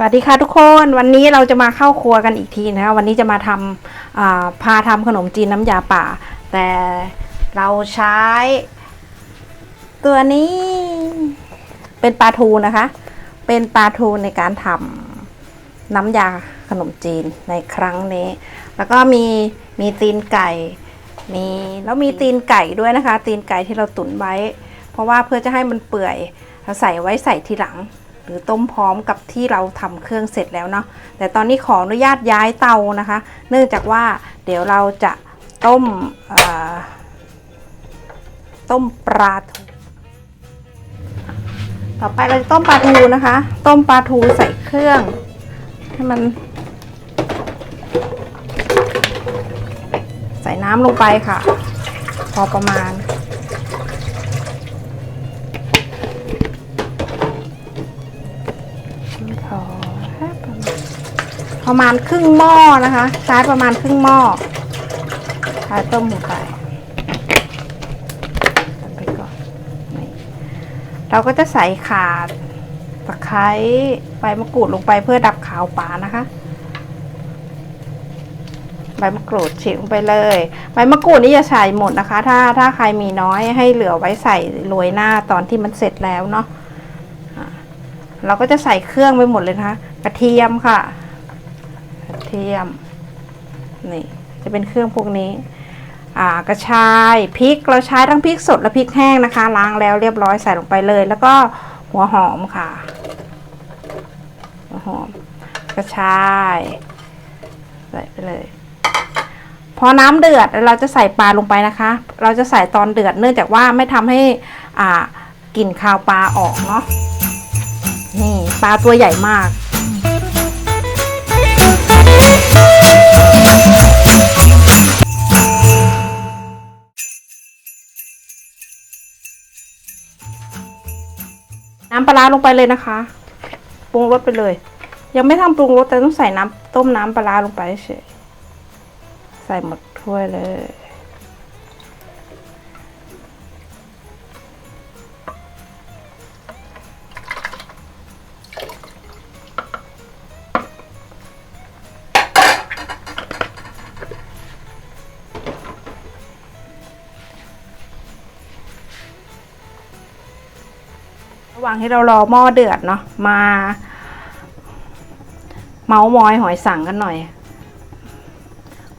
สวัสดีค่ะทุกคนวันนี้เราจะมาเข้าครัวกันอีกทีนะคะวันนี้จะมาทำพาทำขนมจีนน้ำยาป่า แต่เราใช้ ตัวนี้ เป็นปลาทูนะคะ เป็นปลาทูในการทำน้ำยาขนมจีนในครั้งนี้ แล้วก็มีมีตีนไก่มีแล้วมีตีนไก่ด้วยนะคะ ตีนไก่ที่เราตุ๋นไว้ เพราะว่าเพื่อจะให้มันเปื่อยเราใส่ไว้ใส่ทีหลัง หรือต้มพร้อมกับที่เราทำเครื่องเสร็จแล้วเนาะแต่ตอนนี้ขออนุญาตย้ายเตานะคะ เนื่องจากว่าเดี๋ยวเราจะต้มต้มปลาทูต่อไปเราจะต้มปลาทูนะคะ ต้มปลาทูใส่เครื่องให้มัน ใส่น้ำลงไปค่ะ พอประมาณ ประมาณครึ่งหม้อนะคะ ใช้ประมาณครึ่งหม้อใช้ต้มลงไปตัดไปก่อนเราก็จะใส่ข่าตะไคร้ใบมะกรูดลงไปเพื่อดับขาวปลานะคะใบมะกรูดฉีกลงไปเลยใบมะกรูดนี่อย่าใส่หมดนะคะ ถ้าถ้าใครมีน้อยให้เหลือไว้ใส่โรยหน้าตอนที่มันเสร็จแล้วเนาะเราก็จะใส่เครื่องไปหมดเลยนะคะ กระเทียมค่ะ เทียมนี่จะเป็นเครื่องพวกนี้กระชายพริกเราใช้ทั้งพริกสดและพริกแห้งนะคะ ล้างแล้วเรียบร้อยใส่ลงไปเลย แล้วก็หัวหอมค่ะหัวหอมกระชายใส่ไปเลย พอน้ำเดือดเราจะใส่ปลาลงไปนะคะ เราจะใส่ตอนเดือดเนื่องจากว่าไม่ทำให้อ่ากลิ่นคาวปลาออกเนาะนี่ปลาตัวใหญ่มาก น้ำปลาลงไปเลยนะคะปรุงรสไปเลย ยังไม่ทำปรุงรสแต่ต้องใส่น้ำต้มน้ำปลาร้าลงไปเฉยใส่หมดถ้วยเลย ระหว่างที่เรารอหม้อเดือดเนาะมา เมาส์มอยหอยสังกันหน่อย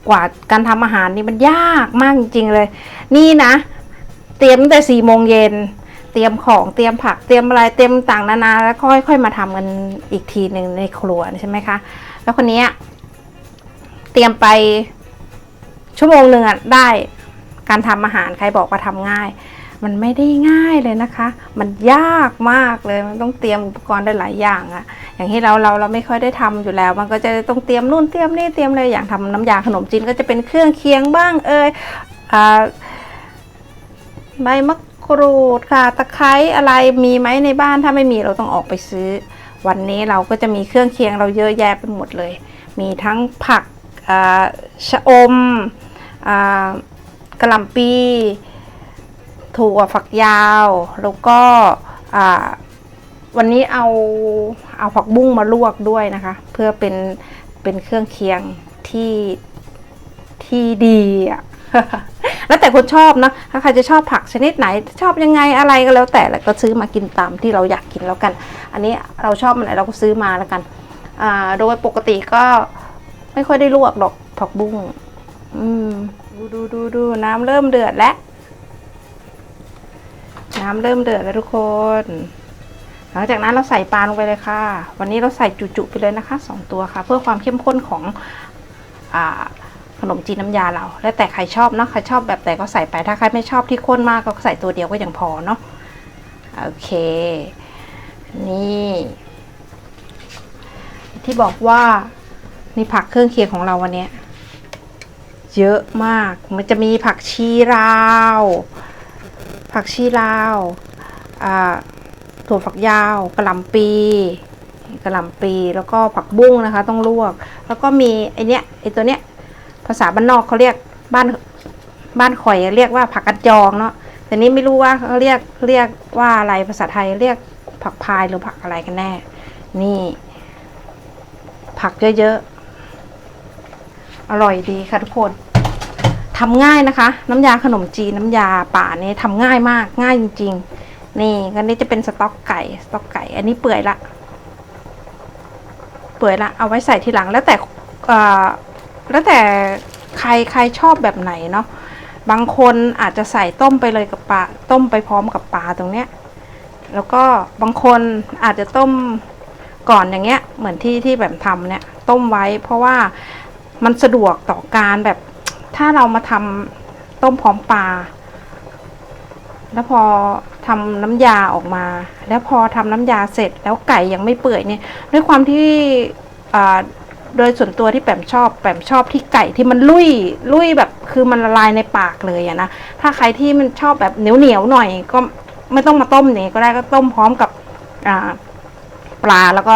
กว่าการทำอาหารนี่มันยากมากจริงๆเลย นี่นะ เตรียมตั้งแต่สี่โมงเย็นเตรียมของเตรียมผักเตรียมอะไรเตรียมต่างนานาแล้วค่อยๆมาทำกันอีกทีหนึ่งในครัวใช่ไหมคะ แล้วคนนี้เตรียมไปชั่วโมงหนึ่งอะได้การทำอาหารใครบอกว่าทำง่าย มันไม่ได้ง่ายเลยนะคะ มันยากมากเลย มันต้องเตรียมอุปกรณ์ได้หลายอย่างอะอย่างที่เราเราเราไม่ค่อยได้ทำอยู่แล้ว มันก็จะต้องเตรียมนู่นเตรียมนี่เตรียมเลยอย่างทำน้ำยาขนมจีนก็จะเป็นเครื่องเคียงบ้างเอยอ่าใบมะกรูดค่ะตะไคร้อะไรมีไหมในบ้านถ้าไม่มีเราต้องออกไปซื้อ วันนี้เราก็จะมีเครื่องเคียงเราเยอะแยะไปหมดเลย มีทั้งผักอ่าชะอมอ่ากระหล่ำปี ถั่วฝักยาว แล้วก็วันนี้เอาเอาผักบุ้งมาลวกด้วยนะคะ เพื่อเป็นเป็นเครื่องเคียงที่ที่ดีอะแล้วแต่คนชอบนะถ้าใครจะชอบผักชนิดไหน ชอบยังไงอะไรก็แล้วแต่แล้วก็ซื้อมากินตามที่เราอยากกินแล้วกัน อันนี้เราชอบมันไหนเราก็ซื้อมาแล้วกันโดยปกติก็ไม่ค่อยได้ลวกดอกผักบุ้งดูดูดูดูน้ำเริ่มเดือดแล้ว น้ำเริ่มเดือดแล้วทุกคน หลังจากนั้นเราใส่ปลาลงไปเลยค่ะ วันนี้เราใส่จุๆไปเลยนะคะสองตัวค่ะ เพื่อความเข้มข้นของอขนมจีนน้ำยาเรา แล้วแต่ใครชอบเนาะใครชอบแบบไหนก็ใส่ไปถ้าใครไม่ชอบที่ข้นมากก็ใส่ตัวเดียวก็ยังพอเนาะโอเค นี่ ที่บอกว่าในผักเครื่องเคียงของเราวันนี้เยอะมาก มันจะมีผักชีราว ผักชีลาวถั่วฝักยาวกระหล่ำปีกระหล่ำปีแล้วก็ผักบุ้งนะคะ ต้องลวก แล้วก็มีไอเนี้ยไอตัวเนี้ยภาษาบ้านนอกเขาเรียกบ้านบ้านข่อยเรียกว่าผักกัดจองเนาะแต่นี้ไม่รู้ว่าเขาเรียกเรียกว่าอะไรภาษาไทยเรียกผักพายหรือผักอะไรกันแน่ นี่ ผักเยอะๆ อร่อยดีค่ะทุกคน ทำง่ายนะคะ น้ำยาขนมจีนน้ำยาป่านี่ทำง่ายมากง่ายจริง ๆ นี่กันนี้จะเป็นสต๊อกไก่สต๊อกไก่ อันนี้เปื่อยละ เปื่อยละเอาไว้ใส่ทีหลังแล้วแต่แล้วแต่ใครใครชอบแบบไหนเนาะบางคนอาจจะใส่ต้มไปเลยกับปลาต้มไปพร้อมกับปลาตรงเนี้ยแล้วก็บางคนอาจจะต้มก่อนอย่างเงี้ยเหมือนที่ที่แบบทำเนี่ยต้มไว้เพราะว่ามันสะดวกต่อการแบบ ถ้าเรามาทำต้มพร้อมปลา แล้วพอทำน้ำยาออกมา แล้วพอทำน้ำยาเสร็จ แล้วไก่ยังไม่เปื่อยเนี่ย ด้วยความที่โดยส่วนตัวที่แปมชอบแปมชอบที่ไก่ที่มันลุยลุยแบบคือมันละลายในปากเลยอะนะถ้าใครที่มันชอบแบบเหนียวเหนียวหน่อย ก็ไม่ต้องมาต้มอย่างนี้ก็ได้ก็ต้มพร้อมกับปลาแล้วก็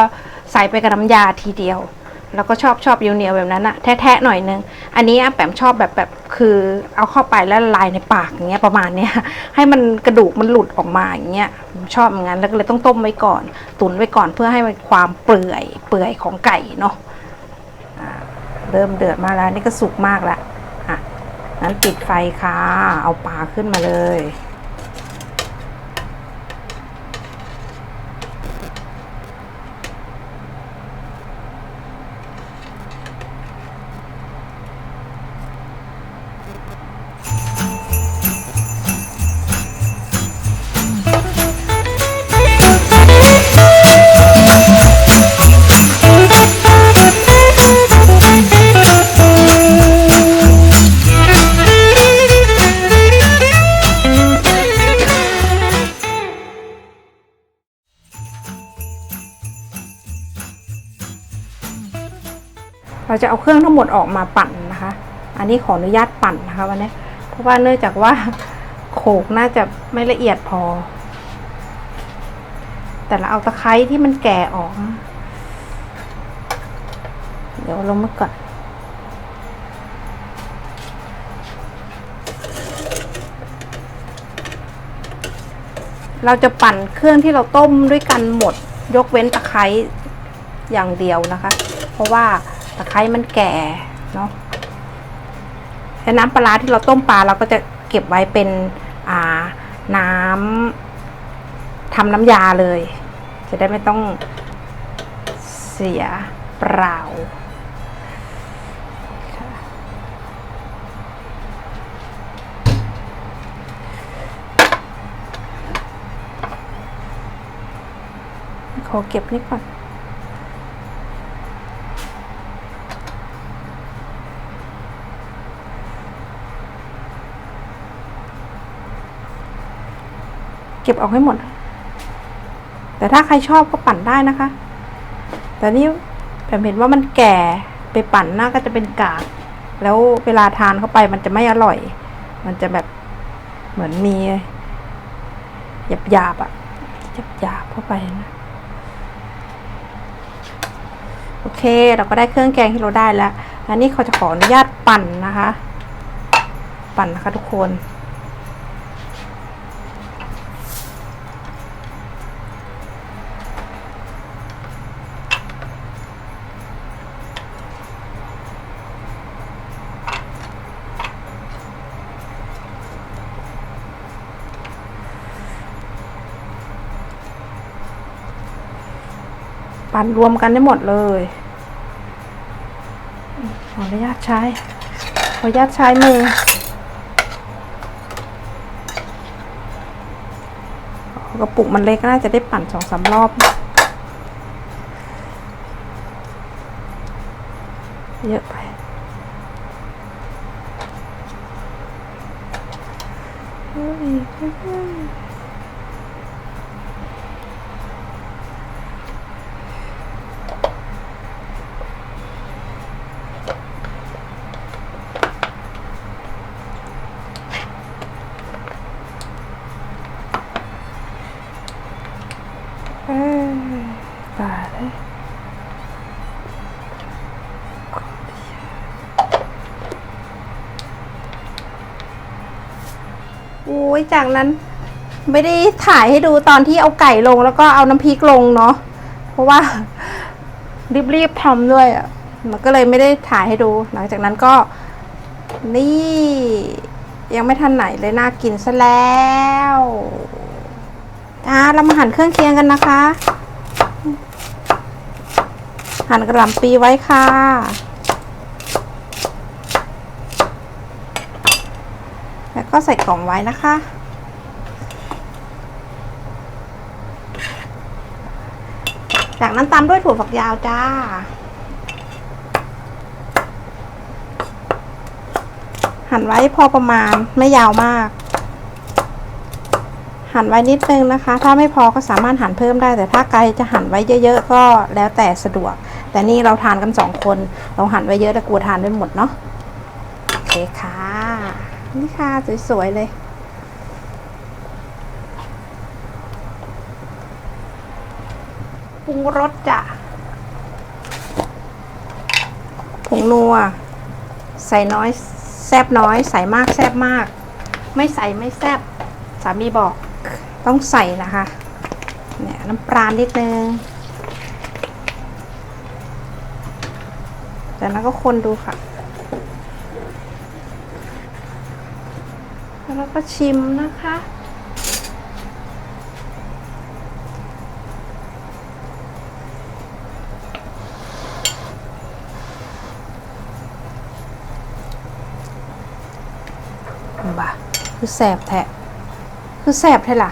ใส่ไปกับน้ำยาทีเดียว แล้วก็ชอบชอบเหนียวเนียวๆแบบนั้นอะแท้ๆหน่อยนึง อันนี้อะแปมชอบแบบแบบคือเอาเข้าไปแล้วลายในปากอย่างเงี้ยประมาณเนี้ยให้มันกระดูกมันหลุดออกมาอย่างเงี้ยชอบอย่างนั้นแล้วก็เลยต้องต้มไว้ก่อน ตุนไว้ก่อนเพื่อให้มันความเปื่อยเปื่อยของไก่เนาะเริ่มเดือดมาแล้วนี่ก็สุกมากล้วอะนั้นปิดไฟค่ะ เอาปลาขึ้นมาเลย เอาเครื่องทั้งหมดออกมาปั่นนะคะ อันนี้ขออนุญาตปั่นนะคะวันนี้ เพราะว่าเนื่องจากว่าโขกน่าจะไม่ละเอียดพอ แต่เราเอาตะไคร้ที่มันแก่ออก เดี๋ยวลงมาก่อนเราจะปั่นเครื่องที่เราต้มด้วยกันหมด ยกเว้นตะไคร้อย่างเดียวนะคะ เพราะว่า ตะไคร้มันแก่เนาะแล้วน้ำปลาที่เราต้มปลาเราก็จะเก็บไว้เป็นอ่าน้ำทำน้ำยาเลย จะได้ไม่ต้องเสียเปล่าขอเก็บนี่ก่อน เก็บออกให้หมด แต่ถ้าใครชอบก็ปั่นได้นะคะ แต่นี่ผมเห็นว่ามันแก่ไปปั่นหน้าก็จะเป็นกาก แล้วเวลาทานเข้าไปมันจะไม่อร่อย มันจะแบบเหมือนมีหยาบหยาบๆอะหยาบหยาบๆเข้าไปนะ โอเค เราก็ได้เครื่องแกงที่เราได้แล้ว อันนี้เขาจะขออนุญาตปั่นนะคะ ปั่นนะคะทุกคน ปั่นรวมกันได้หมดเลย ขออนุญาตใช้ ขออนุญาตใช้มือ กระปุกมันเล็กน่าจะได้ปั่นสองสามรอบ เยอะไปเฮ้ย ยจากนั้นไม่ได้ถ่ายให้ดูตอนที่เอาไก่ลงแล้วก็เอาน้ำพริกลงเนาะเพราะว่ารีบๆทำด้วยอะมันก็เลยไม่ได้ถ่ายให้ดู หลังจากนั้นก็ นี่ยังไม่ทันไหนเลยน่ากินซะแล้วอ่าเรามาหั่นเครื่องเคียงกันนะคะ หั่นกระหล่ำปีไว้ค่ะ แล้วก็ใส่กล่องไว้นะคะ จากนั้นตามด้วยถั่วฝักยาวจ้า หั่นไว้พอประมาณไม่ยาวมาก หั่นไว้นิดนึงนะคะ ถ้าไม่พอก็สามารถหั่นเพิ่มได้ แต่ถ้าไกลจะหั่นไว้เยอะ ๆ ก็แล้วแต่สะดวก แต่นี่เราทานกันสองคน เราหั่นไว้เยอะแต่กลัวทานไม่หมดเนาะ โอเคค่ะ นี่ค่ะ สวย ๆ เลย ปรุงรสจ้ะผงนัว ใส่น้อย แซบน้อย ใส่มาก แซบมาก ไม่ใส่ไม่แซบสามีบอกต้องใส่นะคะ เนี่ย น้ำปลานิดนึงจากนั้นก็คนดูค่ะ แล้วก็ชิมนะคะ บ่าคือแสบแทะคือแสบแท้ล่ะ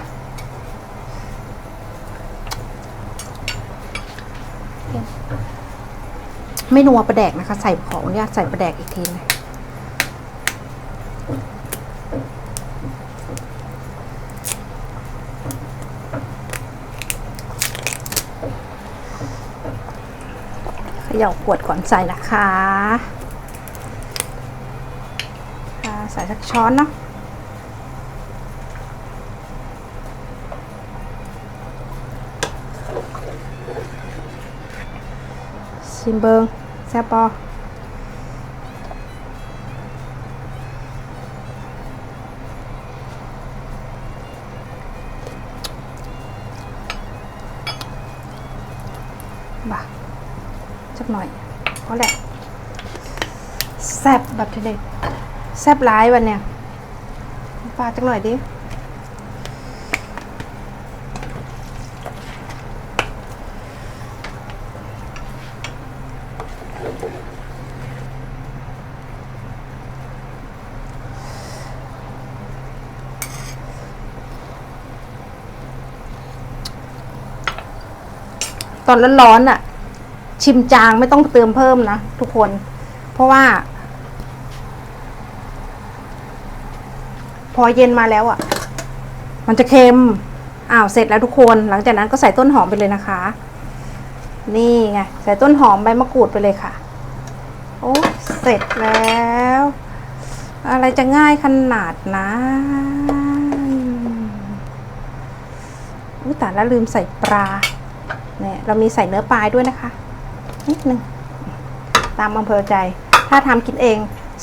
ไม่นัวประแดกนะคะ ใส่ขออนุญาตใส่ประแดกอีกทีนะ ย่าขวดก่อนใส่นะคะค่ะใส่สักช้อนเนาะชิมเบิงแซ่บปอบ่า จักหน่อยก็แหละแซ่บแบบทีเด็ดแซบร้ายวันเนี่ยปลาจังหน่อยดิตอนร้อนๆอะ ชิมจางไม่ต้องเติมเพิ่มนะทุกคน เพราะว่า พอเย็นมาแล้วอะ่ะ มันจะเค็มอ้าวเสร็จแล้วทุกคน หลังจากนั้นก็ใส่ต้นหอมไปเลยนะคะ นี่ไงใส่ต้นหอมใบมะกรูดไปเลยค่ะโอ้เสร็จแล้ว อะไรจะง่ายขนาดนั้นอุ้ยแต่ล้วลืมใส่ปลาเนี่ยเรามีใส่เนื้อปลายด้วยนะคะ นิดนึงตามอำเภอใจ ถ้าทำกินเอง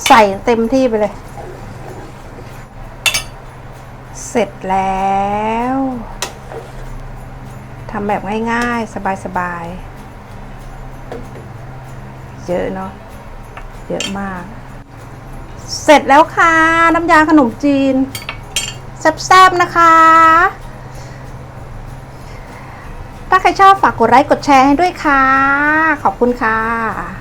ใส่เต็มที่ไปเลย เสร็จแล้วทำแบบง่ายๆ สบายๆ เยอะเนาะเยอะมาก เสร็จแล้วค่ะ น้ำยาขนมจีน แซ่บๆ นะคะ ถ้าใครชอบฝากกดไลค์กดแชร์ให้ด้วยค่ะ ขอบคุณค่ะ